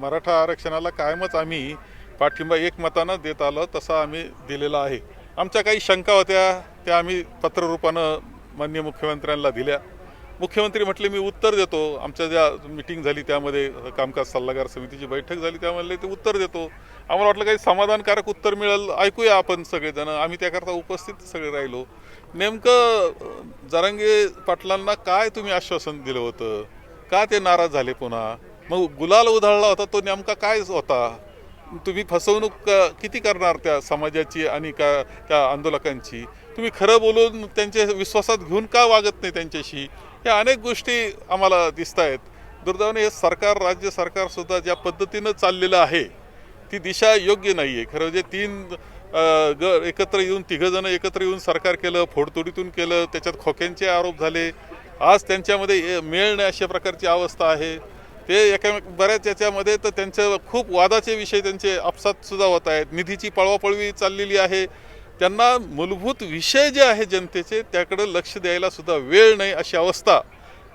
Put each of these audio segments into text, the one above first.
मराठा आरक्षणाला कायमच आम्ही पाठिंबा एकमतानं देत आलो तसा आम्ही दिलेला आहे. आमच्या काही शंका होत्या त्या आम्ही पत्ररूपानं माननीय मुख्यमंत्र्यांना दिल्या. मुख्यमंत्री म्हटले मी उत्तर देतो. आमच्या ज्या मिटिंग झाली त्यामध्ये कामकाज सल्लागार समितीची बैठक झाली त्यामध्ये ते उत्तर देतो. आम्हाला वाटलं काही समाधानकारक उत्तर मिळेल. ऐकूया आपण सगळेजण. आम्ही त्याकरता उपस्थित सगळे राहिलो. नेमकं जरांगे पाटलांना काय तुम्ही आश्वासन दिलं होतं? का ते नाराज झाले पुन्हा? मग गुलाल उधळला होता तो नेमका काय होता? तुम्ही फसवणूक क- किती करणार त्या समाजाची आणि का त्या आंदोलकांची? तुम्ही खरं बोलून त्यांच्या विश्वासात घेऊन का वागत नाही त्यांच्याशी? या अनेक गोष्टी आम्हाला दिसत आहेत दुर्दैवाने हे सरकार राज्य सरकारसुद्धा ज्या पद्धतीनं चाललेलं आहे ती दिशा योग्य नाही आहे खरं म्हणजे तीन ग एकत्र येऊन तिघंजणं एकत्र येऊन सरकार केलं फोडतोडीतून केलं त्याच्यात खोक्यांचे आरोप झाले. आज त्यांच्यामध्ये ए- मेळ नाही अशा प्रकारची अवस्था आहे. ते एका बऱ्याच याच्यामध्ये तर त्यांचं खूप वादाचे विषय त्यांचे आपसात सुद्धा होत आहेत. निधीची पळवापळवी चाललेली आहे. त्यांना मूलभूत विषय जे आहे जनतेचे त्याकडे लक्ष द्यायला सुद्धा वेळ नाही अशी अवस्था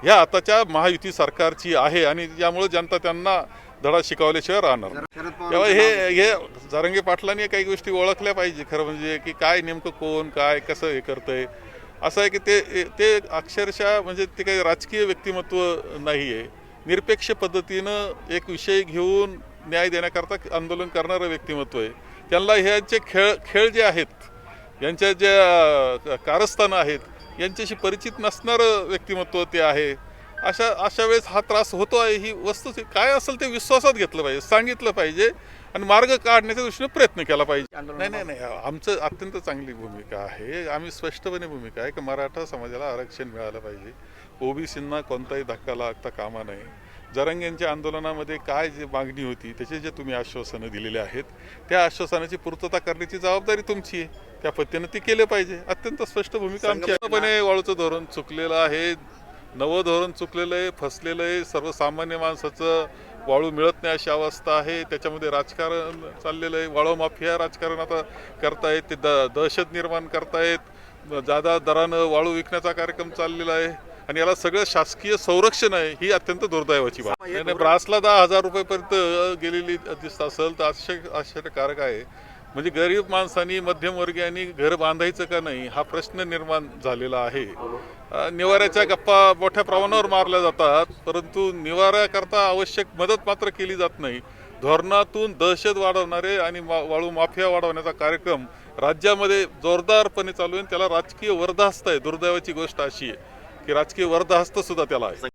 ह्या आताच्या महायुती सरकारची आहे आणि यामुळे जनता त्यांना धडा शिकवल्याशिवाय राहणार तेव्हा हे हे जारंगे पाटलांनी काही गोष्टी ओळखल्या पाहिजे खरं म्हणजे की काय नेमकं कोण काय कसं हे करतंय. असं आहे की ते ते अक्षरशः म्हणजे ते काही राजकीय व्यक्तिमत्व नाही आहे निरपेक्ष पद्धतीनं एक विषय घेऊन न्याय देण्याकरता आंदोलन करणारं व्यक्तिमत्व आहे. त्यांना ह्यांचे खेळ खेळ जे आहेत यांच्या ज्या कारस्थानं आहेत यांच्याशी परिचित नसणारं व्यक्तिमत्व ते आहे. अशा अशा वेळेस हा त्रास होतो आहे ही वस्तू काय असेल ते विश्वासात घेतलं पाहिजे सांगितलं पाहिजे आणि मार्ग काढण्याच्या दृष्टीने प्रयत्न केला पाहिजे. नाही नाही नाही आमचं अत्यंत चांगली भूमिका आहे. आम्ही स्पष्टपणे भूमिका आहे की मराठा समाजाला आरक्षण मिळालं पाहिजे. ओबीसींना कोणताही धक्का लागता कामा नये. जरंग यांच्या आंदोलनामध्ये काय जे मागणी होती त्याचे जे तुम्ही आश्वासनं दिलेले आहेत त्या आश्वासनाची पूर्तता करण्याची जबाबदारी तुमची आहे. त्या पद्धतीनं ती केलं पाहिजे. अत्यंत स्पष्ट भूमिका आमची वाळूचं धोरण चुकलेलं आहे. नवं धोरण चुकलेलं आहे फसलेलं आहे सर्वसामान्य माणसाचं वाळू मिळत नाही अशी अवस्था आहे. त्याच्यामध्ये राजकारण चाललेलं आहे. वाळू माफिया राजकारण आता करतायत. ते द दहशत निर्माण करतायत. जादा दरानं वाळू विकण्याचा कार्यक्रम चाललेला आहे. आणि याला सगळं शासकीय संरक्षण आहे ही अत्यंत दुर्दैवाची बाब. ब्रासला दहा हजार रुपयेपर्यंत गेलेली दिसत असेल तर आश्चर्य आश्चर्यकारक आहे. म्हणजे गरीब माणसांनी मध्यमवर्गीयांनी घर बांधायचं का नाही हा प्रश्न निर्माण झालेला आहे. निवाऱ्याच्या गप्पा मोठ्या प्रमाणावर मारल्या जातात परंतु निवाऱ्याकरता आवश्यक मदत मात्र केली जात नाही. धोरणातून दहशत वाढवणारे आणि मा- वाळू माफिया वाढवण्याचा कार्यक्रम राज्यामध्ये जोरदारपणे चालू आहे आणि त्याला राजकीय वर्धास्त आहे. दुर्दैवाची गोष्ट अशी आहे की राजकीय वर्धास्त सुद्धा त्याला आहे.